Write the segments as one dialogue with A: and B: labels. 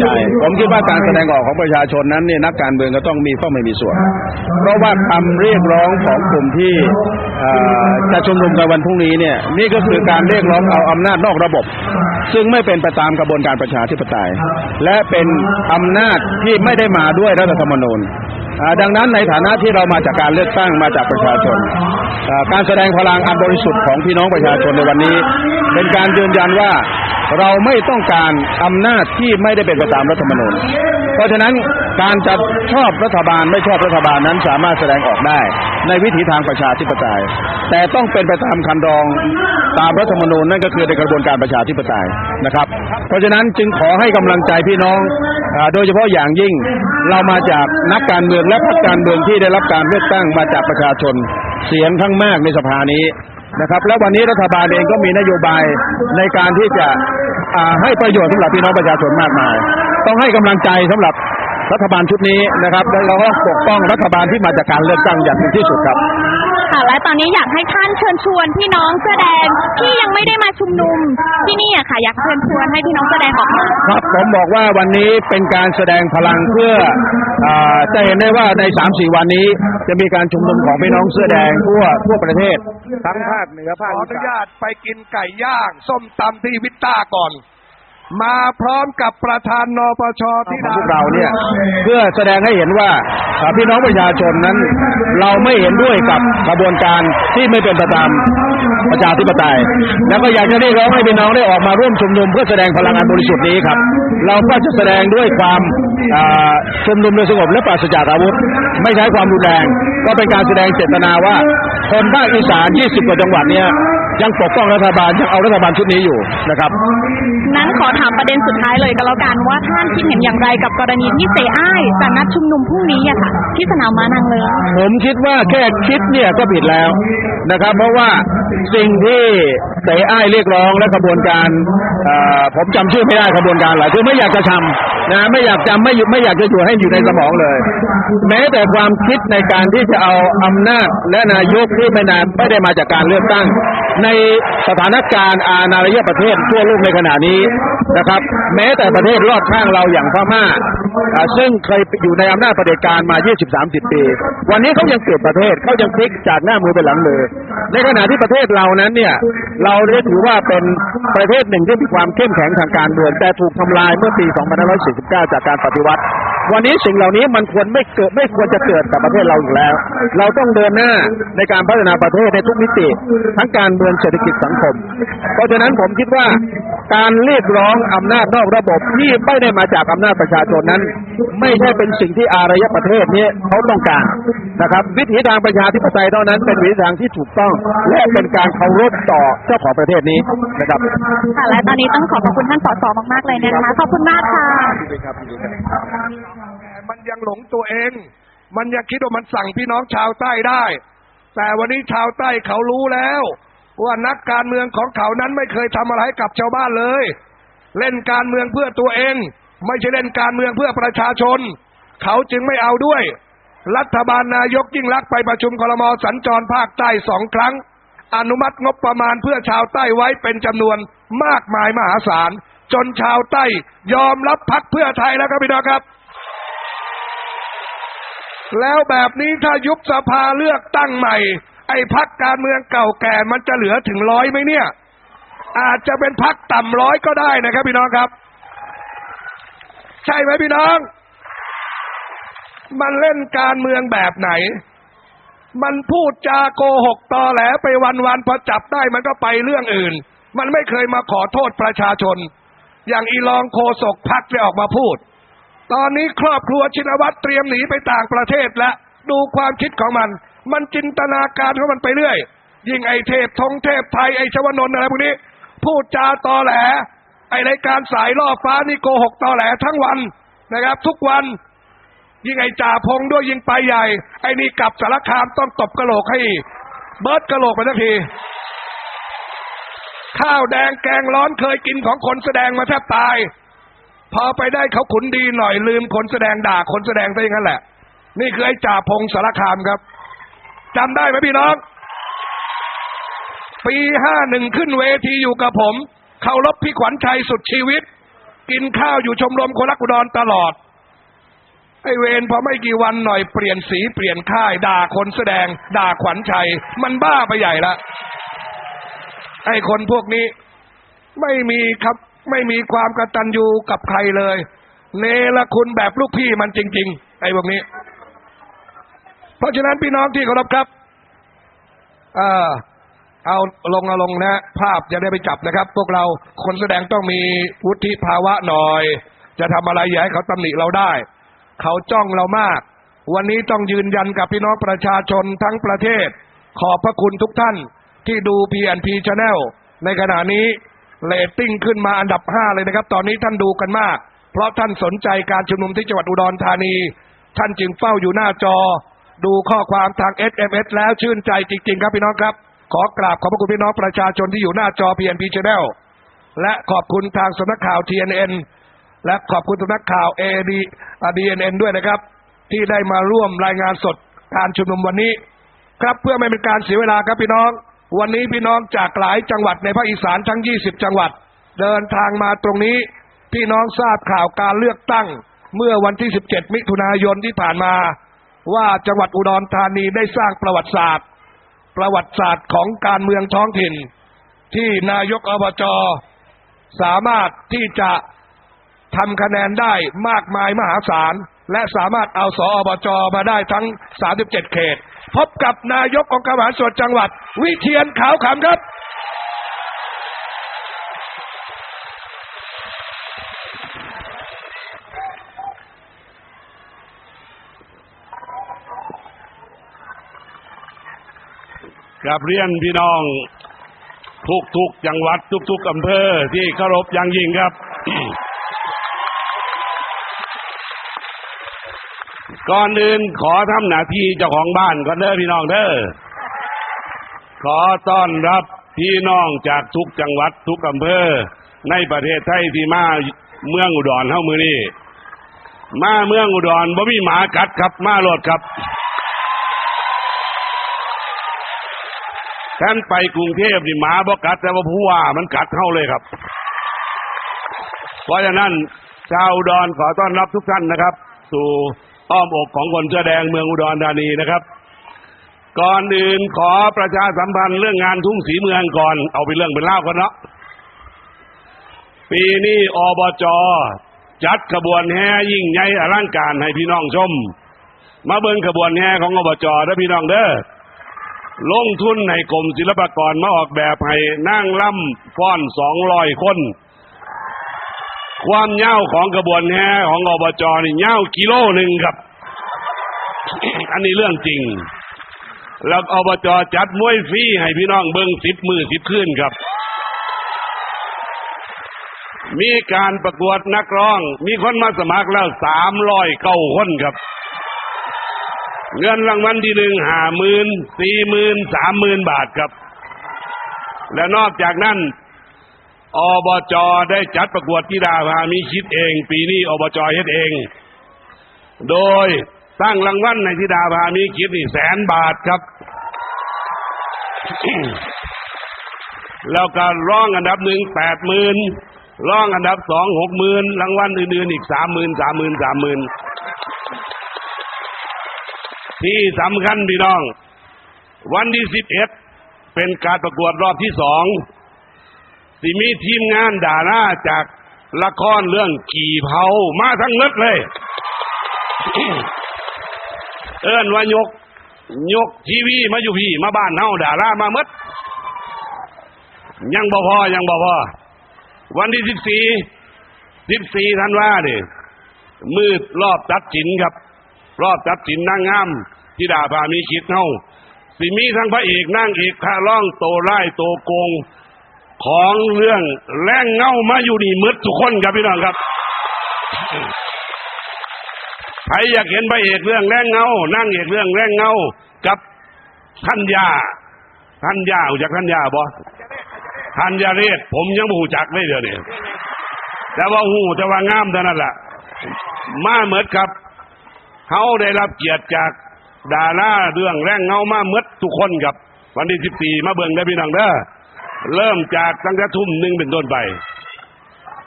A: ใจผมคิดว่าการแสดงออกของประชาชนนั้นเนี่ยนักการเมืองก็ต้องมีต้องไม่มีส่วน เพราะว่าคำเรียกร้องของกลุ่มที่จะชุมนุมกันวันพรุ่งนี้เนี่ยนี่ก็คือการเรียกร้องเอาอำนาจนอกระบบ ซึ่งไม่เป็นไปตามกระบวนการประชาธิปไตย และเป็นอำนาจที่ไม่ได้มาด้วยรัฐธรรมนูญดังนั้นในฐานะที่เรามาจากการเลือกตั้งมาจากประชาชน การแสดงพลังอันบริสุทธิ์ของพี่น้องประชาชนในวันนี้ เป็นการยืนยันว่าเราไม่ต้องการอำนาจที่ไม่ได้เป็นไปตามรัฐธรรมนูญ เพราะฉะนั้นการจะชอบรัฐบาลไม่ชอบรัฐบาลนั้นสามารถแสดงออกได้ ในวิถีทางประชาธิปไตย แต่ต้องเป็นไปตามคันรองตามรัฐธรรมนูญนั่นก็คือในกระบวนการประชาธิปไตยนะครับ เพราะฉะนั้นจึงขอให้กำลังใจพี่น้องอโดยเฉพาะอย่างยิ่งเรามาจากนักการเมืองและพรรคการเมืองที่ได้รับการเลือกตั้งมาจากประชาชน เสียงข้างมากในสภานี้นะครับ และวันนี้รัฐบาลเองก็มีนโยบายในการที่จะให้ประโยชน์สำหรับพี่น้องประชาชนมากมาย ต้องให้กำลังใจสำหรับรัฐบาลชุดนี้นะครับ และเราก็ปกป้องรัฐบาลที่มาจากการเลือกตั้งอย่างถึงที่สุดครับ
B: ค่ะ และตอนนี้อยากให้ท่านเชิญชวนพี่น้องเสื้อแดงที่ยังไม่ได้มาชุมนุมที่นี่อะค่ะ อยากเชิญชวนให้พี่น้องเสื้อแดงออกมา
A: ครับผมบอกว่าวันนี้เป็นการแสดงพลังเพื่ออาจะเห็นได้ว่าใน 3-4 วันนี้จะมีการชุมนุมของพี่น้องเสื้อแดงทั่วทั่วประเทศทั้งภาคเหนือภาค
C: ขอ
A: อี
C: อนุ
A: สาน
C: ญาตไปกินไก่ย่าง ส้มตำที่วิตต้าก่อน มาพร้อมกับประธานนปช
A: ของ
C: ที่
A: พวกเราเนี่ย เพื่อแสดงให้เห็นว่าอ่าพี่น้องประชาชนนั้น เราไม่เห็นด้วยกับกระบวนการที่ไม่เป็นไปตามประชาธิปไตย แล้วก็อยากจะเรียกร้องให้พี่น้องได้ออกมาร่วมชุมนุมเพื่อแสดงพลังอันบริสุทธิ์นี้ครับ เราก็จะแสดงด้วยความอ่าชุมนุมโดยสงบและปราศจากอาวุธ ไม่ใช้ความรุนแรง ก็เป็นการแสดงเจตนาว่า คนภาคอีสาน 20 กว่าจังหวัดเนี่ยยังปกป้องรัฐบาลยังเอารัฐบาลชุดนี้อยู่นะครับ
B: นั้นขอถามประเด็นสุดท้ายเลยก็แล้วกันว่าท่านคิดเห็นอย่างไรกับกรณีที่เซอ้ายจะนัดชุมนุมพรุ่งนี้อะค่ะ ที่สนามม้านางเลิ้ง
A: ผมคิดว่าแค่คิดเนี่ยก็ผิดแล้วนะครับ เพราะว่าสิ่งที่เสอ้ายเรียกร้องและกระบวนการเอ่อผมจำชื่อไม่ได้กระบวนการอะไรคือไม่อยากจะทำนะไม่อยากจำไม่อยู่ไม่อยากจะอยู่ให้อยู่ในสมองเลย แม้แต่ความคิดในการที่จะเอาอำนาจและนายกที่ไม่นานไม่ได้มาจากการเลือกตั้ง ในสถานการณ์อาณาระยประเทศทั่วโลกในขณะนี้นะครับ แม้แต่ประเทศรอบข้างเราอย่างพม่าอ่าซึ่งเคยอยู่ในอำนาจเผด็จการมา 20-30 ปี วันนี้เขายังเปลี่ยนประเทศเขายังพลิกจากหน้ามือไปหลังมือ ในขณะที่ประเทศเรานั้นเนี่ยเราได้ถือว่าเป็นประเทศหนึ่งที่มีความเข้มแข็งทางการเมืองแต่ถูกทำลายเมื่อปี 2549 จากการปฏิวัติ วันนี้สิ่งเหล่านี้มันควรไม่เกิดไม่ควรจะเกิดกับประเทศเราอีกแล้ว เราต้องเดินหน้าในการพัฒนาประเทศในทุกมิติ ทั้งการเมืองเศรษฐกิจสังคม เพราะฉะนั้นผมคิดว่าการเรียกร้องอำนาจนอกระบบที่ไม่ได้มาจากอำนาจประชาชนนั้น ไม่ใช่เป็นสิ่งที่อารยประเทศนี้เขาต้องการนะครับ วิถีทางประชาธิปไตยเท่านั้นเป็นวิถีทางที่ถูกต้อง และเป็นการเคารพต่อเจ้าของประเทศนี้นะครับ
B: ค่ะและตอนนี้ต้องขอขอบคุณท่านสสมากๆเลยนะคะขอบคุณมากค่ะ
C: มันยังหลงตัวเอง มันยังคิดว่ามันสั่งพี่น้องชาวใต้ได้ แต่วันนี้ชาวใต้เขารู้แล้ว ว่านักการเมืองของเขานั้นไม่เคยทำอะไรกับชาวบ้านเลย เล่นการเมืองเพื่อตัวเอง ไม่ใช่เล่นการเมืองเพื่อประชาชน เขาจึงไม่เอาด้วย รัฐบาลนายกยิ่งรักษณ์ไปประชุมคลมสัญจรภาคใต้สองครั้ง อนุมัติงบประมาณเพื่อชาวใต้ไว้เป็นจำนวนมากมายมหาศาลจนชาวใต้ยอมรับพักเพื่อไทยแล้วครับพี่น้องครับ แล้วแบบนี้ถ้ายุบสภาเลือกตั้งใหม่ ไอ้พักการเมืองเก่าแก่มันจะเหลือถึงร้อยไหมเนี่ย อาจจะเป็นพักต่ำร้อยก็ได้นะครับพี่น้องครับ ใช่ไหมพี่น้อง มันเล่นการเมืองแบบไหน มันพูดจาโกหกตอแหลไปวันๆพอจับได้มันก็ไปเรื่องอื่น มันไม่เคยมาขอโทษประชาชน อย่างอีลองโคศกพักได้ออกมาพูด ตอนนี้ครอบครัวชินวัตรเตรียมหนีไปต่างประเทศและดูความคิดของมัน มันจินตนาการของมันไปเรื่อย ยิ่งไอเทพทงเทพไทยไอชวนนท์อะไรพวกนี้ พูดจาตอแหล ไอรายการสายล่อฟ้านี่โกหกตอแหลทั้งวันนะครับ ทุกวันยิ่งไอจ่าพงด้วยยิงไปใหญ่ ไอนี่กลับสารคามต้องตบกระโหลกให้ เบิร์ดกระโหลกไปสักที ข้าวแดงแกงร้อนเคยกินของคนแสดงมาแทบตาย พอไปได้เขาขุนดีหน่อยลืมคนแสดงด่าคนแสดงซะอย่างนั้นแหละ นี่คือไอ้จ่าพงสารคามครับจำได้ไหมพี่น้อง ปีห้าหนึ่งขึ้นเวทีอยู่กับผมเคารพพี่ขวัญชัยสุดชีวิต กินข้าวอยู่ชมรมคนรักอุดรตลอด ไอเวนพอไม่กี่วันหน่อยเปลี่ยนสีเปลี่ยนค่าย ด่าคนแสดง ด่าขวัญชัย มันบ้าไปใหญ่ละไอคนพวกนี้ ไม่มีครับ ไม่มีความกตัญญูกับใครเลยเนรคุณแบบลูกพี่มันจริง ๆ ไอ้พวกนี้ เพราะฉะนั้นพี่น้องที่เคารพครับเออเอาลงเอาลงนะ ภาพจะได้ไปจับนะครับ พวกเราคนแสดงต้องมีวุฒิภาวะหน่อย จะทำอะไรอย่าให้เขาตำหนิเราได้ เขาจ้องเรามาก วันนี้ต้องยืนยันกับพี่น้องประชาชนทั้งประเทศ ขอบพระคุณทุกท่านที่ดู PNP Channel ในขณะนี้ เรตติ้งขึ้นมาอันดับ5เลยนะครับ ตอนนี้ท่านดูกันมาก เพราะท่านสนใจการชุมนุมที่จังหวัดอุดรธานี ท่านจึงเฝ้าอยู่หน้าจอ ดูข้อความทาง SMS แล้วชื่นใจจริง ๆ ครับพี่น้องครับ ขอกราบขอบพระคุณพี่น้องประชาชนที่อยู่หน้าจอ PNP Channel และขอบคุณทางสำนักข่าว TNN และขอบคุณสำนักข่าว AD DNN ด้วยนะครับ ที่ได้มาร่วมรายงานสดการชุมนุมวันนี้ ครับเพื่อไม่เป็นการเสียเวลาครับพี่น้อง วันนี้พี่น้องจากหลายจังหวัดในภาคอีสานทั้ง 20 จังหวัด เดินทางมาตรงนี้ พี่น้องทราบข่าวการเลือกตั้ง เมื่อวันที่ 17 มิถุนายนที่ผ่านมา ว่าจังหวัดอุดรธานีได้สร้างประวัติศาสตร์ ประวัติศาสตร์ของการเมืองท้องถิ่น ที่นายกอบจสามารถที่จะทำคะแนนได้มากมายมหาศาล และสามารถเอาสออบจมาได้ทั้ง 37 เขต พบกับนายกองค์การบริหารส่วนจังหวัด วิเทียนขาวขำครับ
D: กราบเรียนพี่น้อง ทุกทุกๆจังหวัดทุกทุกๆอำเภอที่เคารพอย่างยิ่งครับ ก่อนอื่นขอทำหน้าที่เจ้าของบ้านก่อนเด้อพี่น้องเด้อขอต้อนรับพี่น้องจากทุกจังหวัดทุกอำเภอ ในประเทศไทยที่มาเมืองอุดรเฮามือนี้มาเมืองอุดรบ่มีหมากัดครับ มาโลดครับท่านไปกรุงเทพนี่หมาบ่กัดแต่ว่าผู้ว่ามันกัดเข้าเลยครับ เพราะฉะนั้นชาวอุดรขอต้อนรับทุกท่านนะครับ สู่ อ้อมอกของคนเสื้อแดงเมืองอุดรธานีนะครับ ก่อนอื่นขอประชาสัมพันธ์เรื่องงานทุ่งสีเมืองก่อน เอาไปนเรื่องเป็นเล่ากันเนาะปีนี้อบจจัดขบวนแห่ยิ่งใหญ่อลังการให้พี่น้องชม มาเบิ่งขบวนแห่ของอบจเด้พี่น้องเด้อลงทุนในกรมศิลปากรมาออกแบบให้นั่งล่ำฟ้อนสองร้อยคน ความเง่าวของกระบวนแห่ของอบจนี่ยาวกิโลหนึ่งครับ อันนี้เรื่องจริง แล้วอบจจัดมวยฟรีให้พี่น้องเบิ้งสิบมือสิบคืนครับ มีการประกวดนักร้อง มีคนมาสมัครแล้วสามร้อยเก้าคนครับ เงินรางวัลที่หนึ่งห้าหมื่นสี่หมื่นสามหมื่นบาทครับ และนอกจากนั้น อบจได้จัดประกวดธิดาพามีคิดเอง ปีนี้อบจเฮ็ดเอง โดยตั้งรางวัลในธิดาพามีคิดนี่แสนบาทครับ แล้วก็ร้องอันดับหนึ่งแปดหมื่นร้องอันดับสองหกหมื่นรางวัลอื่นๆอีกสามหมื่นสามหมื่นสามหมื่นที่สำคัญพี่น้อง วันที่สิบเอ็ดเป็นการประกวดรอบที่สอง สิมีทีมงานด่าราจากละครเรื่องขี่เผามาทั้งนัดเลย เอิ้นว่ายก ยกทีวีมาอยู่พี่ มาบ้านเฮาด่ารามาหมดยังบ่พอยังบ่พอวันที่สิบสี่สิบสี่ธันวาเนี่ยมืดรอบตัดสินครับ รอบตัดสินนางงามที่ด่าพามีคิดเฮาสิมีทั้งพระเอกนางเอกข้าร้องโตร้ายโตโกง ของเรื่องแรงเงามาอยู่นี่มืดทุกคนครับพี่น้องครับใครอยากเห็นพระเอกเรื่องแรงเงา นั่งเอกเรื่องแรงเงา กับท่านยาท่านยาหูจักท่านยาบ่ท่านยาเรศผมยังบ่หูจักเลยเดี๋ยวนี้แต่ว่าหูแต่ว่างามเท่านั้นแหละมาเหมือนครับเขาได้รับเกียรติจากดาราเรื่องแรงเงามาเมดทุกคนครับ วันที่สิบสี่มาเบิ่งได้พี่น้องเด้อ เริ่มจากตั้งแต่ทุ่มหนึ่งเป็นต้นไป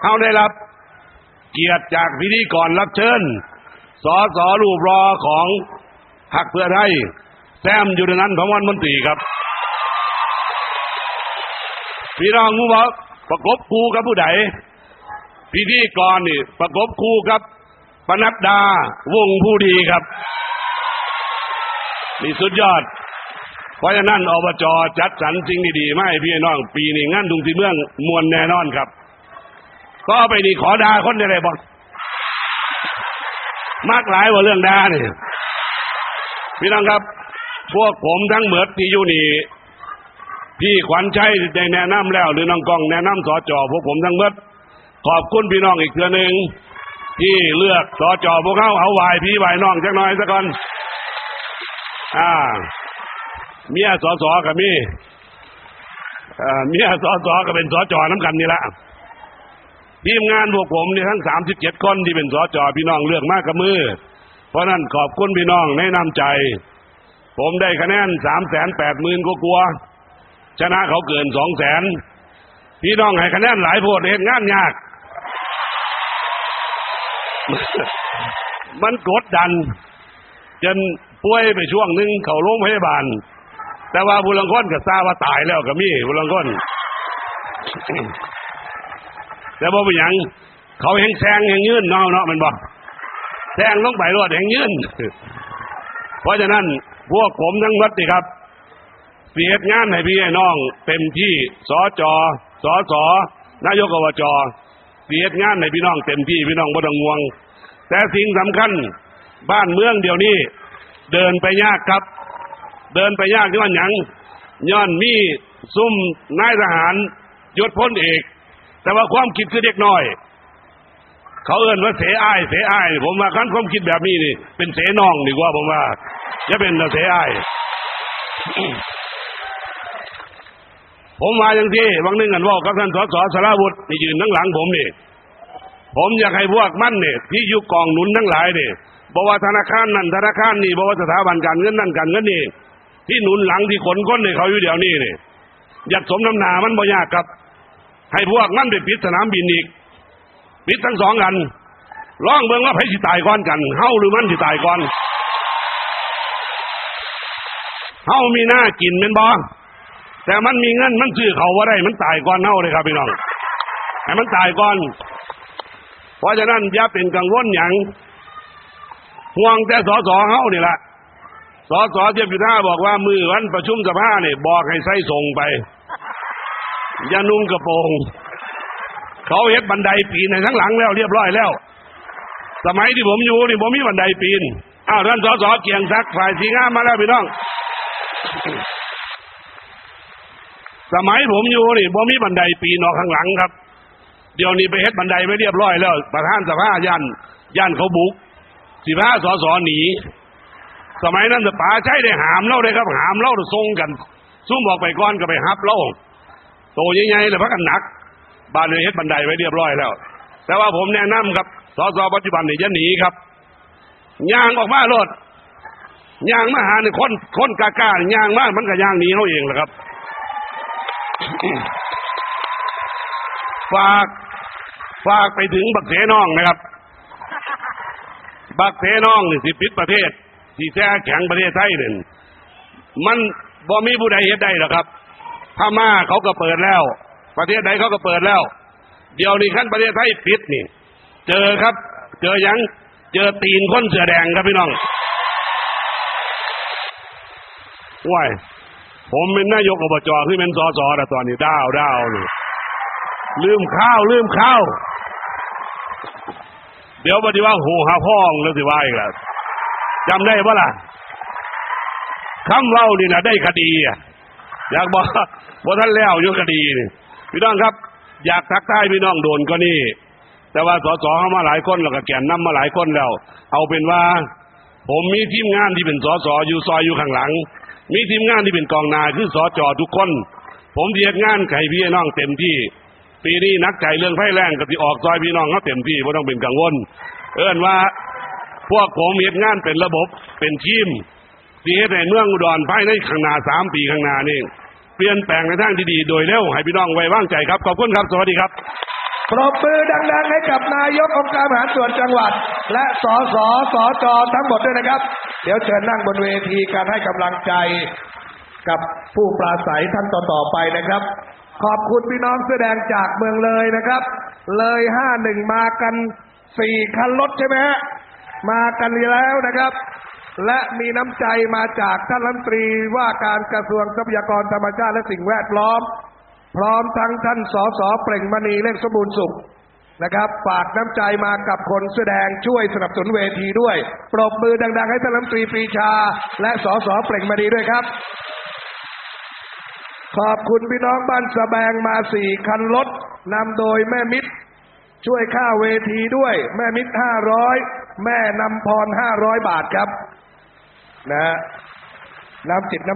D: เขาได้รับเกียรติจากพิธีกรรับเชิญสอสอรูปรอของพรรคเพื่อไทยแซมอยู่ในนั้นพมรมนตรีครับ พี่น้องรู้ว่าประกบคู่กับผู้ใดพิธีกรนี่ประกบคู่กับปนัดดาวงผู้ดีครับนี่สุดยอด เพราะฉะนั้นอบจจัดสรรสิ่งดีๆมาให้พี่น้อง ปีนี้งานดุงสีเมืองมวลแน่นอนครับ ก็ไปนี่ขอดาคนได้เลยบอกมากหลายว่าเรื่องดาเนี่ยพี่น้องครับ พวกผมทั้งเหมือดที่อยู่นี่พี่ขวัญชัยได้แนะนำแล้ว หรือน้องกองแนะนำสอจอพวกผมทั้งหมดขอบคุณพี่น้องอีกเทือหนึ่งที่เลือกสอจอพวกเขาเอาไหวพี่ไหวน้องจักหน่อยสักก่อนอ่า เมียสอสอกับมีเอ่อเมียสอสอก็เป็นสอจอน้ำกันนี่ละทีมงานพวกผมนี่ทั้งสามสิบเจ็ดคนที่เป็นสอจอพี่น้องเลือกมากกับมือ เพราะนั้นขอบคุณพี่น้องแนะนำใจ ผมได้คะแนนสามแสนแปดหมื่นก็กลัวชนะเขาเกินสองแสนพี่น้องให้คะแนนหลายโพดเห็นงานยาก มันกดดัน จนป่วยไปช่วงหนึ่งเขาโรงพยาบาล แต่ว่าบุรังคนก็ทราบว่าตายแล้วก็มีบุรังคนแต่บ่เป็นหยัง เขาแหงแซงแหงยืนเนาะเนาะมันบอกแซงลงไปรวดแหงยืนเพราะฉะนั้นพวกผมทั้งหมดนี่ครับเสียงานให้พี่ให้น้อง เต็มที่สอจอสอสอนายกอบจเสียงานให้พี่น้องเต็มที่พี่น้องบ่ต้องง่วง แต่สิ่งสำคัญ บ้านเมืองเดี๋ยวนี้ เดินไปยากครับ เดินไปยากย้อนหยังย้อนมีซุ่มนายทหารยศพ้นเอก แต่ว่าความคิดคือเด็กน้อย เขาเอิ้นว่าเสอ้าย เสอ้าย ผมว่าคันความคิดแบบนี้นี่ เป็นเสน้องดีกว่าผมว่าจะเป็นเสอ้ายผมมาอย่างที่บางนึงกันว่ากับท่านสสสารวุฒินี่ยืนทั้งหลังผมนี่ ผมอยากให้พวกมั่นเนี่ยที่อยู่กองหนุนทั้งหลายเนี่ยบอกว่าธนาคารนั่นธนาคารนี่บอกว่าสถาบันการเงินนั่นการเงินนี่ ที่หนุนหลังที่ขนก้นเนี่ยเขาอยู่เดี๋ยวนี้เนี่ยอยากสมน้ำหนามันบ่ยากครับ ให้พวกมันไปปิดสนามบินอีก ปิดทั้งสองกันร้องเบิ่งว่าไผสิตายก่อนกันเฮาหรือมันสิตายก่อนเฮามีหน้ากินเป็นบ่แต่มันมีเงินมันซื้อเขาว่าได้ มันตายก่อนเฮาเลยครับพี่น้องให้มันตายก่อน เพราะฉะนั้นอย่าเป็นกังวลอย่างห่วงแต่สอสอเฮานี่แหละ สอสอเทียบพิธาบอกว่ามือวันประชุมสภาเนี่ยบอกให้ใส่ส่งไป อย่านุ่งกระโปรงเขาเฮ็ดบันไดปีนในทั้งหลังแล้วเรียบร้อยแล้ว สมัยที่ผมอยู่นี่ผมมีบันไดปีนอ้าวท่านสอสอเกียงซักฝ่ายสีงามมาแล้วพี่น้อง สมัยผมอยู่นี่ผมมีบันไดปีนออกข้างหลังครับ เดี๋ยวนี้ไปเฮ็ดบันไดไว้เรียบร้อยแล้ว ประธานสภาย่านย่านเขาบุกสิบห้าสอสอหนี สมัยนั้นแต่ป๋าใช้ได้หามเล่าเลยครับ หามเล่าทรงกันซุ่มบอกไปก้อนก็ไปฮับเล่าโตใหญ่ๆเลยพักกันหนัก บ้านเลยเฮ็ดบันไดไว้เรียบร้อยแล้ว แต่ว่าผมแนะนำครับสอสอปัจจุบันนี่จะหนีครับย่างออกมาโลดย่างมาหาในคนคนกล้าย่างมากมันก็ย่างหนีเขาเองแหละครับ ฝากฝากไปถึงบักเสน้องนะครับ บักเสน้องนี่สิปิดประเทศ ที่แท้แข็งประเทศไทยเนี่ยมันบ่มีผู้ใดเฮ็ดได้หรอกครับพม่าเขาก็เปิดแล้ว ประเทศใดเขาก็เปิดแล้ว เดี๋ยวนี้ขั้นประเทศไทยปิดนี่ เจอครับ เจอยังเจอตีนคนเสือแดงครับพี่น้องว้ายผมเป็นนายกอบจคือเป็นสสแต่ตอนนี้ดาวดาวนี่ลืมข้าวลืมข้าว เดี๋ยวปฏิว่าหูหาพ้องแล้วสิว่าอีกแล้ว จำได้ปะล่ะคำเล่านี่นะได้คดีอยากบอกว่าท่านแล้วอยคดีนี่พี่น้องครับ อยากทักทายพี่น้องโดนก็นี่ แต่ว่าสสเข้ามาหลายคนแล้วก็แก่นนำมาหลายคนแล้ว เอาเป็นว่า ผมมีทีมงานที่เป็นสสอยู่ซอยอยู่ข้างหลัง มีทีมงานที่เป็นกองนายคือสจทุกคน ผมเรียกงานไข่พี่น้องเต็มที่ ปีนี้นักใจเรื่องไฟแรงก็ที่ออกซอยพี่น้องเขาเต็มที่ไม่ต้องเป็นกังวล เอิ้นว่า พวกผมเฮ็ดงานเป็นระบบเป็นทีมที่เฮ็ดในเมืองอุดรภายในข้างหน้าสามปีข้างหน้านี่เปลี่ยนแปลงในทางที่ดีโดยเร็วให้พี่น้องไว้วางใจครับขอบคุณครับ สวัสดีครับ
C: ปรบมือดังๆให้กับนายกองค์การบริหารส่วนจังหวัด และสสสจทั้งหมดด้วยนะครับ เดี๋ยวเชิญนั่งบนเวทีการให้กำลังใจกับผู้ปราศัยท่านต่อๆไปนะครับ ขอบคุณพี่น้องเสื้อแดงจากเมืองเลยนะครับ เลยห้าหนึ่งมากันสี่คันรถใช่ไหมฮะ มากันแล้วนะครับ และมีน้ำใจมาจากท่านรัฐมนตรีว่าการกระทรวงทรัพยากรธรรมชาติและสิ่งแวดล้อม พร้อมทั้งท่านสสเปล่งมณีเล่งสมบูรณ์สุขนะครับฝากน้ำใจมากับคนแสดงช่วยสนับสนุนเวทีด้วย ปรบมือดัง ๆ ให้ท่านรัฐมนตรีปรีชา และสสเปล่งมณีด้วยครับ ขอบคุณพี่น้องบ้านสะแบงมาสี่คันรถนำโดยแม่มิตร ช่วยค่าเวทีด้วย แม่มิตรห้าร้อย แม่นำพรห้าร้อยบาทครับ นะน้ำจิตน้ำ